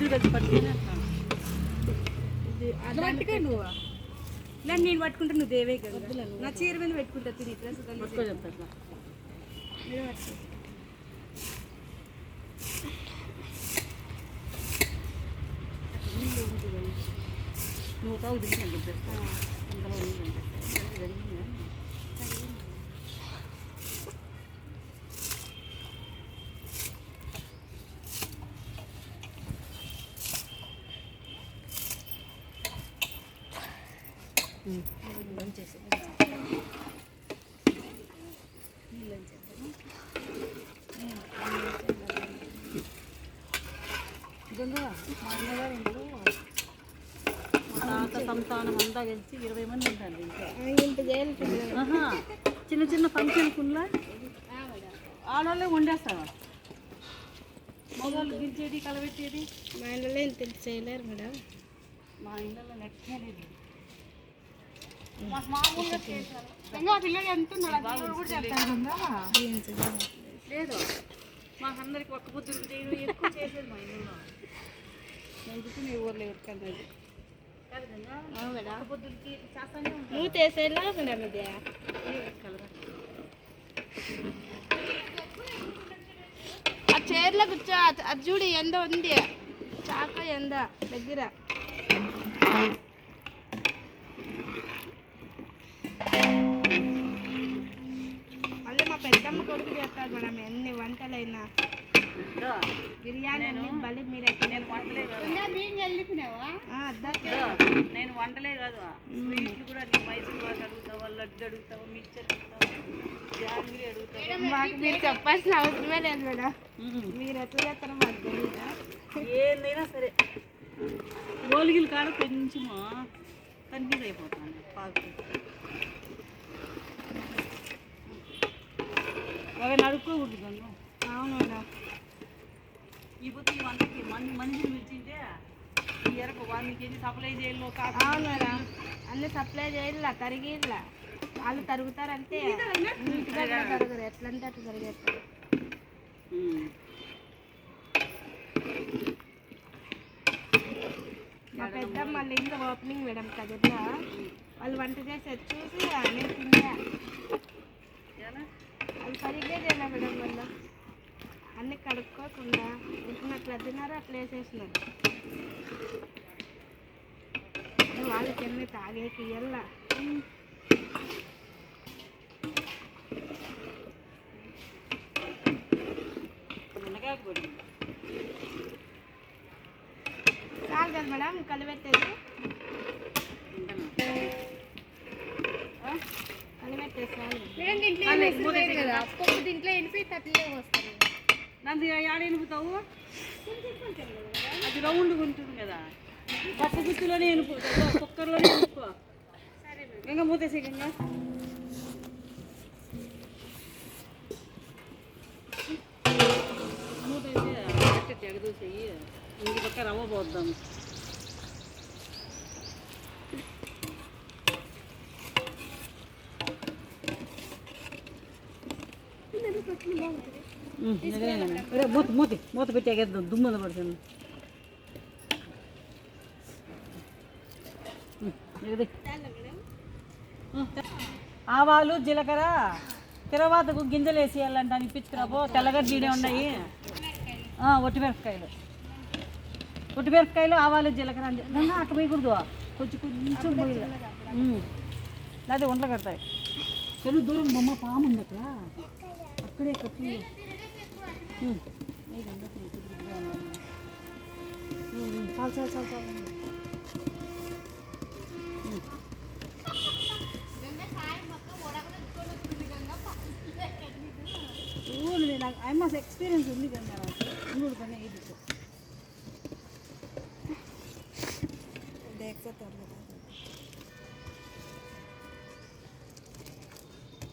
లేదు నేను పట్టుకుంటా నువ్వు దేవే కదా. నా చీర మీద పెట్టుకుంటా తిరిగి డ్రెస్ నువ్వు తిరిగి తాత సంతానం అంతా కలిసి ఇరవై మంది ఉంటారు ఇంకా ఇంత చిన్న చిన్న ఫంక్షన్ కుల్లా ఆడవాళ్ళే వండేస్తావా మగవాళ్ళు గిరిచేది కలబెట్టేది మా ఇంట్లో ఇంత చేయలేరు మేడం మా ఇళ్ళలో లెక్కే లేదు. మాకందరికి ఒక్క పొద్దుకు ఎక్కువ చేసేది మా ఇళ్ళలో ఎందుకు మీ ఊర్లో ఎవరికన్నది నువ్వు చేసేలా మేడం ఆ చైర్లో కూర్చో. అది- అది చూడు ఎండ ఉంది. చాక ఎండ దగ్గర. మేడం ఎన్ని వంటలైనా దో, బిర్యానీ మళ్ళీ మీరే నేను వంటలే కాదు. స్వీట్లు కూడా నీ మైసూర్ పాక్ అడుగుతావా లడ్డు అడుగుతావా మిక్చర్ అడుగుతావా జాంగ్రీ అడుగుతావా? మాకు మీరు చెప్పాల్సిన అవసరమే లేదు మేడం. మీరు ఎట్లా చేస్తారో మాకు తెలియదా ఏందైనా సరే. గోలిగిల కాడ కొంచెము కన్ఫ్యూజ్ అయిపోతాను. పాకు. ఒక నడుక్కోకూడదు అవును మేడం. ఈ పొద్దు వంటకి మంది మనిషిని పిలిచింటే ఈ ఎరకు వారికి ఎన్ని సప్లై చేయాలో కాదు అవును మేడం. అన్ని సప్లై చేయాల తరిగిలా. వాళ్ళు నీట్గా కూడా తరగరు. ఎట్లంటే అట్లా తరిగేస్తారు. మా పెద్ద మళ్ళీ ఇంకా ఓపెనింగ్ మేడం కదిర్లో వాళ్ళు వంట చేసేది చూసి నేను వాళ్ళు సరిగ్గా చేయలే మేడం వల్ల అన్ని కడుక్కోకుండా ఇప్పుడు అట్లా అట్లా వేసేసినారు వాళ్ళకి ఎన్ని తాగేకి ఇయ్యాల చాలు కదా మేడం కదా? పప్పు దీంట్లో ఎనిపి తట్లే వస్తారు. నంది ఆడ ఎనుపుతావు? అది రౌండ్ ఉంటుంది కదా. పప్పు గుత్తులోనే ఎనుపు కుక్కర్లోనే ఎనుపు. గంగ మూతేసే గంగ మూతేసి ఎగదూసేయి ఇంటి పక్క రవ్వ పోద్దాం. మూత మూతి మూత పెట్టి ఎగేద్దాం దుమ్ము పడుతుంది ఆవాలు జీలకర్ర తర్వాత గింజలు వేసేయాలంట అనిపించుకురాబో తెల్లగడ్డ జీడే ఉన్నాయి. ఒట్టిమిరపకాయలు ఒట్టిమిరపకాయలు ఆవాలు జీలకర్ర అంది అక్క పోయకూడదు. కొంచెం కొంచెం పోయి. అదే కడతాయి. చెడు దూరం బొమ్మ పాము ఉంది అక్కడ. అక్కడే కట్టి ఉమ్. ఏ గంగ తిరిగి తిరిగిగా ఉన్నాను. ఉమ్, ఉమ్. చాలు చాలు చాలు చాలు ఉమ్. ఊరు నాకు ఐఎమ్ఎస్ ఎక్స్పీరియన్స్ ఉంది కదా నాకు ఊరు పని ఇది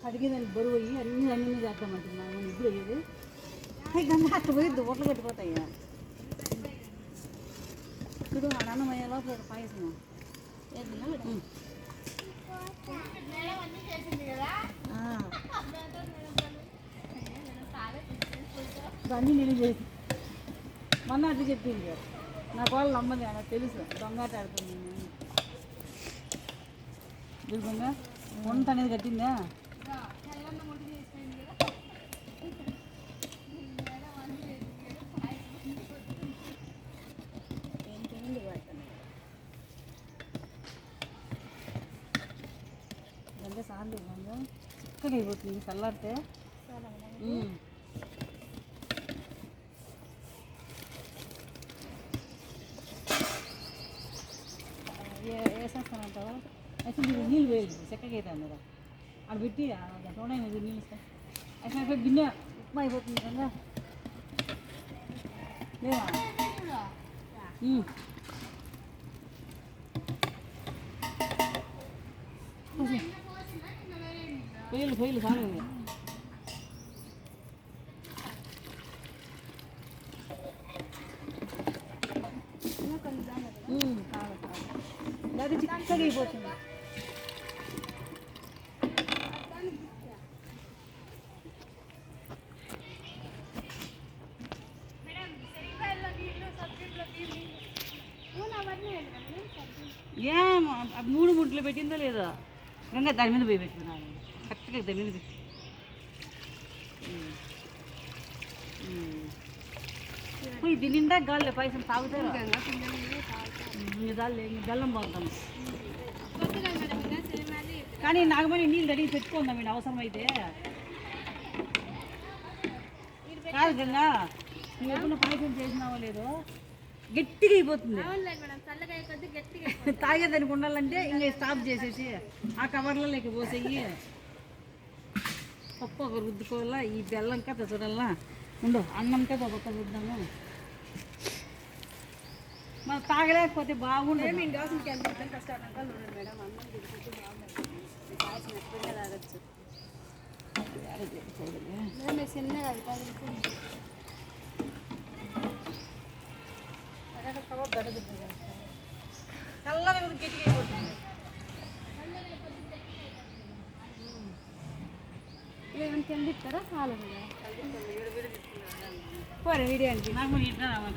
అడిగేదానికి బరువు అయ్యి అన్ని అన్ని చేద్దామంటున్నాను ఇప్పుడు అయ్యేది గంగ అట్ట పోయి దోట్లు కట్టిపోతాయి ఇప్పుడు అన్నమయ్యే లోపల పాయసం ఉమ్. ఆ. అన్నీ నేను చేసి మొన్న అట్లా చెప్పింది నాకు వాళ్ళు నమ్మది నాకు తెలుసు దొంగాట ఆడుతుంది నేను. దుర్గంగా వంట అనేది కట్టిందా ಅಂದ್ರೆ ಸಾಂಬಾರ್ ಒಂದು ಚಿಕ್ಕಗೆ ಇರ್ಬೇಕು ಹಿಂಗೆ ಸಲ್ಲಾಡ್ತೆ ಹ್ಞೂ ಏಸಾಸ್ತಾನ ಅಂತಾವ ಆ್ಯಕ್ಚುಲಿ ನೀವು ನೀರು ಬೇಯಿದ್ರು ಸೆಕ್ಕಾಗೈತೆ ಅನ್ನೋದ ಅದು పొయ్యిలు పొయ్యిలు చాలు ఉమ్, చాలు చాలు అది చిక్కగా అయిపోతుంది ఏం ఆ మూడు ముట్లు పెట్టిందో లేదో గంగా దాని మీద పోయి పెట్టుకున్నాను ఉమ్. ఉమ్. పోయి దీని నిండా గాలి పైసలు తాగుతారు? బెల్లం బాగుంటాను కానీ నాగమణి నీళ్ళు అడిగి పెట్టుకుందాం మీరు అవసరం అయితే కాదు గంగా నువ్వు పాయసం చేసినావో లేదో గట్టిగా అయిపోతుంది. తాగేదానికి ఉండాలంటే ఇంకా స్టాప్ చేసేసి ఆ కవర్లో లేక పోసేయి. పప్పు ఒక రుద్దుకోవాలా ఈ బెల్లం కథ చూడాలా ఉండు అన్నం కథ ఒక రుద్దాము మరి తాగలేకపోతే బాగుండదు చిన్నగా చల్లగా ఉంది, గట్టిగా అయిపోతుంది ఏమైనా చెందిస్తారా చాలు పోరే వీడియో అంటే నాకు ఇట్లా చెందిస్తారా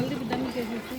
కలిపి దమ్ము చేసేసి